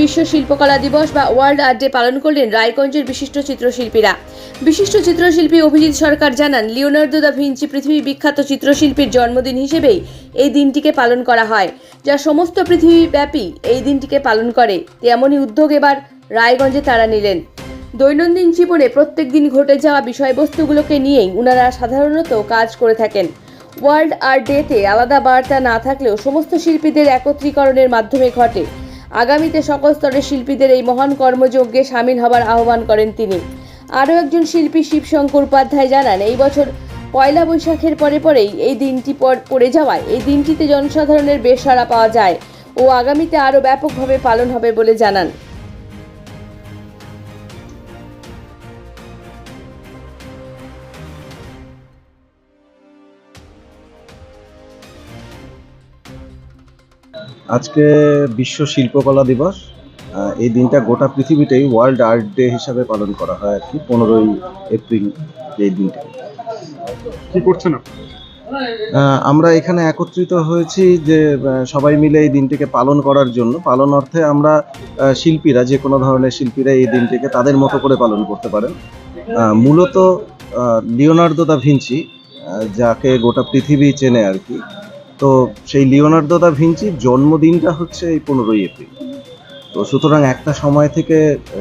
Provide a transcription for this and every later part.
বিশ্ব শিল্পকলা দিবস বা ওয়ার্ল্ড আর্ট ডে পালন করলেন রায়গঞ্জের বিশিষ্ট চিত্রশিল্পীরা। বিশিষ্ট চিত্রশিল্পী অভিজিৎ সরকার জানান, লিওনার্দো দা ভিঞ্চি পৃথিবী বিখ্যাত চিত্রশিল্পীর জন্মদিন হিসেবেই এই দিনটিকে পালন করা হয়, যা সমস্ত পৃথিবীব্যাপী এই দিনটিকে পালন করে। তেমনই উদ্যোগ এবার রায়গঞ্জে তারা নিলেন। দৈনন্দিন জীবনে প্রত্যেক দিন ঘটে যাওয়া বিষয়বস্তুগুলোকে নিয়েই ওনারা সাধারণত কাজ করে থাকেন। ওয়ার্ল্ড আর্ট ডেতে আলাদা বার্তা না থাকলেও সমস্ত শিল্পীদের একত্রীকরণের মাধ্যমে ঘটে। আগামীতে সকল স্তরের শিল্পীদের এই মহান কর্মযজ্ঞে সামিল হবার আহ্বান করেন তিনি। আরও একজন শিল্পী শিবশঙ্কর উপাধ্যায় জানান, এই বছর পয়লা বৈশাখের পরে পরেই এই দিনটি পর, পড়ে যাওয়ায় এই দিনটিতে জনসাধারণের বেশ পাওয়া যায় ও আগামীতে আরও ব্যাপকভাবে পালন হবে বলে জানান। আজকে বিশ্ব শিল্পকলা দিবস। এই দিনটা গোটা পৃথিবীতেই ওয়ার্ল্ড আর্ট ডে হিসাবে পালন করা হয় আর কি পনেরোই এপ্রিল এই দিনটা। কি করছেন আমরা এখানে একত্রিত হয়েছি যে সবাই মিলে এই দিনটিকে পালন করার জন্য। পালন অর্থে আমরা শিল্পীরা যে কোনো ধরনের শিল্পীরা এই দিনটিকে তাদের মতো করে পালন করতে পারেন। মূলত লিওনার্দো দা ভিঞ্চি যাকে গোটা পৃথিবী চেনে আর কি তো সেই লিওনার্দো দা ভিঞ্চির জন্মদিনটা হচ্ছে এই পনেরোই এপ্রিল। তো সুতরাং একটা সময় থেকে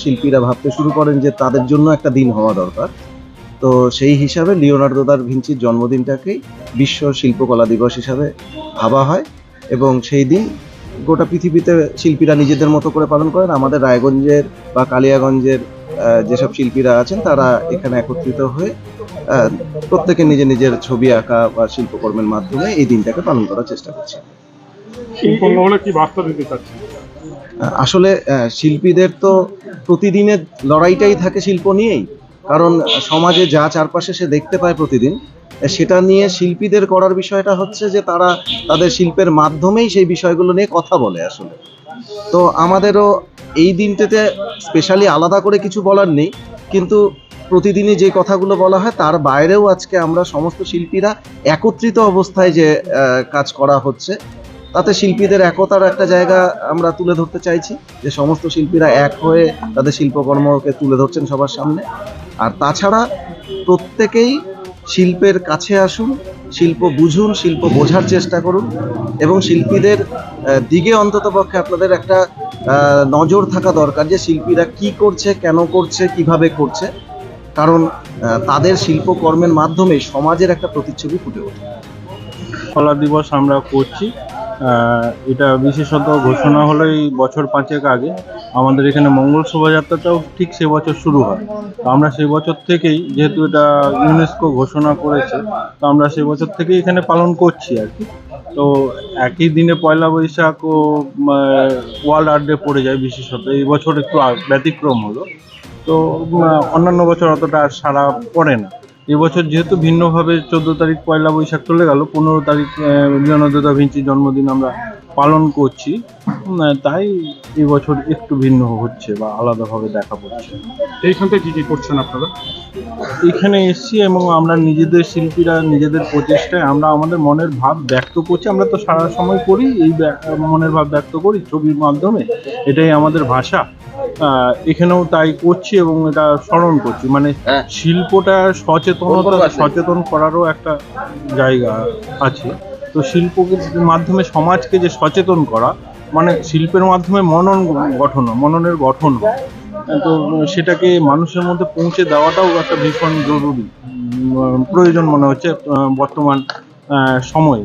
শিল্পীরা ভাবতে শুরু করেন যে তাদের জন্য একটা দিন হওয়া দরকার। তো সেই হিসাবে লিওনার্দো দা ভিঞ্চির জন্মদিনটাকেই বিশ্ব শিল্পকলা দিবস হিসাবে ভাবা হয় এবং সেই দিন গোটা পৃথিবীতে শিল্পীরা নিজেদের মতো করে পালন করেন। আমাদের রায়গঞ্জের বা কালিয়াগঞ্জের যেসব শিল্পীরা আছেন তারা এখানে একত্রিত হয়ে প্রত্যেকে নিজের নিজের ছবি আঁকা বা শিল্পকর্মের মাধ্যমে এই দিনটাকে পালন করার চেষ্টা করছে। শিল্পকলা কি বার্তা দিতে চাচ্ছেন? আসলে শিল্পীদের তো প্রতিদিনের লড়াইটাই থাকে শিল্প নিয়েই। কারণ সমাজে যা চারপাশে সে দেখতে পায় প্রতিদিন সেটা নিয়ে শিল্পীদের করার বিষয়টা হচ্ছে যে তারা তাদের শিল্পের মাধ্যমেই সেই বিষয়গুলো নিয়ে কথা বলে আসলে। তো আমাদেরও এই দিনটাতে স্পেশালি আলাদা করে কিছু বলার নেই কিন্তু প্রতিদিনই যে কথাগুলো বলা হয়, তার বাইরেও আজকে আমরা সমস্ত শিল্পীরা একত্রিত অবস্থায় যে কাজ করা হচ্ছে, তাতে শিল্পীদের একতার একটা জায়গা আমরা তুলে ধরতে চাইছি, যে সমস্ত শিল্পীরা এক হয়ে তাদের শিল্পকর্মকে তুলে ধরছেন সবার সামনে। আর তাছাড়া প্রত্যেকেই শিল্পের কাছে আসুন, শিল্প বুঝুন, শিল্প বোঝার চেষ্টা করুন এবং শিল্পীদের দিকে অন্ততপক্ষে আপনাদের একটা নজর থাকা দরকার যে শিল্পীরা কি করছে, কেন করছে, কীভাবে করছে। কারণ তাদের শিল্পকর্মের মাধ্যমে সমাজের একটা প্রতিচ্ছবি ফুটে ওঠে। কলা দিবস আমরা করছি। এটা বিশেষত ঘোষণা হলো এই বছর পাঁচেক আগে। আমাদের এখানে মঙ্গল শোভাযাত্রাটাও ঠিক সে বছর শুরু হয়। তো আমরা সেই বছর থেকেই, যেহেতু এটা ইউনেস্কো ঘোষণা করেছে, তো আমরা সেই বছর থেকেই এখানে পালন করছি আর কি। তো একই দিনে পয়লা বৈশাখ ও ওয়ার্ল্ড আর্ট ডে পড়ে যায় বিশেষত। এই বছর একটু ব্যতিক্রম হলো। তো অন্যান্য বছর অতটা আর সারা পড়ে না। এবছর যেহেতু ভিন্নভাবে চোদ্দ তারিখ পয়লা বৈশাখ চলে গেল পনেরো তারিখ লিওনার্দো দা ভিঞ্চির জন্মদিন আমরা পালন করছি। তাই এবছর একটু ভিন্ন হচ্ছে বা আলাদাভাবে দেখা পড়ছে। এইখান থেকে কি কি করছেন আপনারা? এখানে এসছি এবং আমরা নিজেদের শিল্পীরা নিজেদের প্রচেষ্টায় আমরা আমাদের মনের ভাব ব্যক্ত করছি। আমরা তো সারা সময় করি এই মনের ভাব ব্যক্ত করি ছবির মাধ্যমে। এটাই আমাদের ভাষা। এখানেও তাই করছি এবং এটা স্মরণ করছি। মানে শিল্পটা সচেতনতা সচেতন করারও একটা জায়গা আছে। তো শিল্পকে মাধ্যমে সমাজকে যে সচেতন করা মানে শিল্পের মাধ্যমে মনন গঠন মননের গঠন। তো সেটাকে মানুষের মধ্যে পৌঁছে দেওয়াটাও একটা ভীষণ জরুরি প্রয়োজন মনে হচ্ছে বর্তমান সময়ে।